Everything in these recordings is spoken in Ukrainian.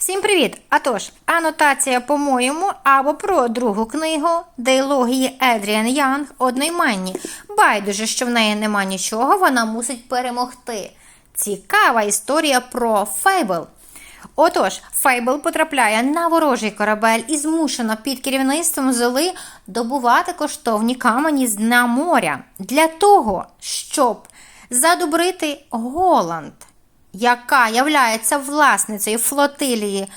Всім привіт! А тож, анотація, по-моєму, або про другу книгу Дейлогії Едріан Янг одноіменні. Байдуже, що в неї нема нічого, вона мусить перемогти. Цікава історія про Фейбл. Отож, Фейбл потрапляє на ворожий корабель і змушена під керівництвом Золи добувати коштовні камені з дна моря для того, щоб задобрити Голланд, яка являється власницею флотилії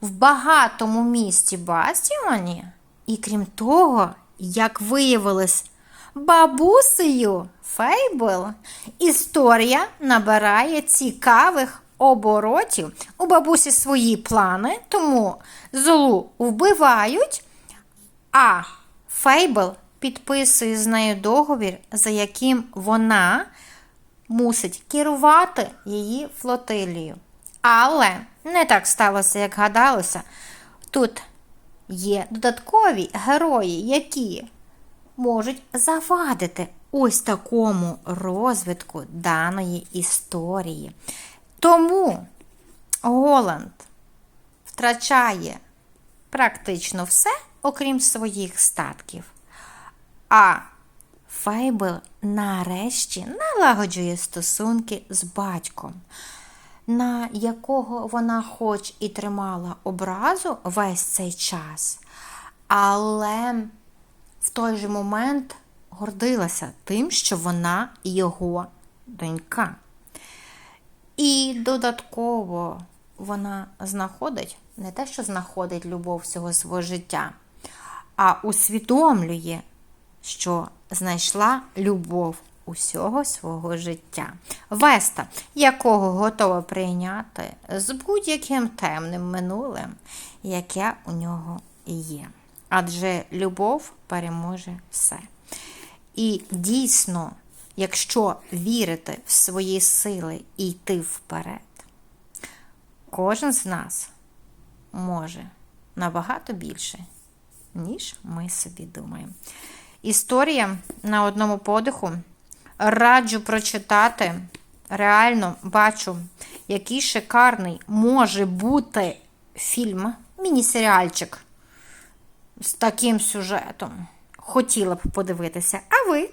в багатому місті Бастіоні. І крім того, як виявилось, бабусею Фейбл, історія набирає цікавих оборотів. У бабусі свої плани, тому злу вбивають, а Фейбл підписує з нею договір, за яким вона мусить керувати її флотилією. Але не так сталося, як гадалося. Тут є додаткові герої, які можуть завадити ось такому розвитку даної історії. Тому Голланд втрачає практично все, окрім своїх статків. А Фейбл нарешті налагоджує стосунки з батьком, на якого вона хоч і тримала образу весь цей час, але в той же момент гордилася тим, що вона його донька. І додатково вона знаходить не те, що знаходить любов всього свого життя, а усвідомлює, що знайшла любов усього свого життя. Веста, якого готова прийняти з будь-яким темним минулим, яке у нього є. Адже любов переможе все. І дійсно, якщо вірити в свої сили і йти вперед, кожен з нас може набагато більше, ніж ми собі думаємо. Історія на одному подиху. Раджу прочитати. Реально бачу, який шикарний може бути фільм, міні-серіальчик з таким сюжетом. Хотіла б подивитися. А ви?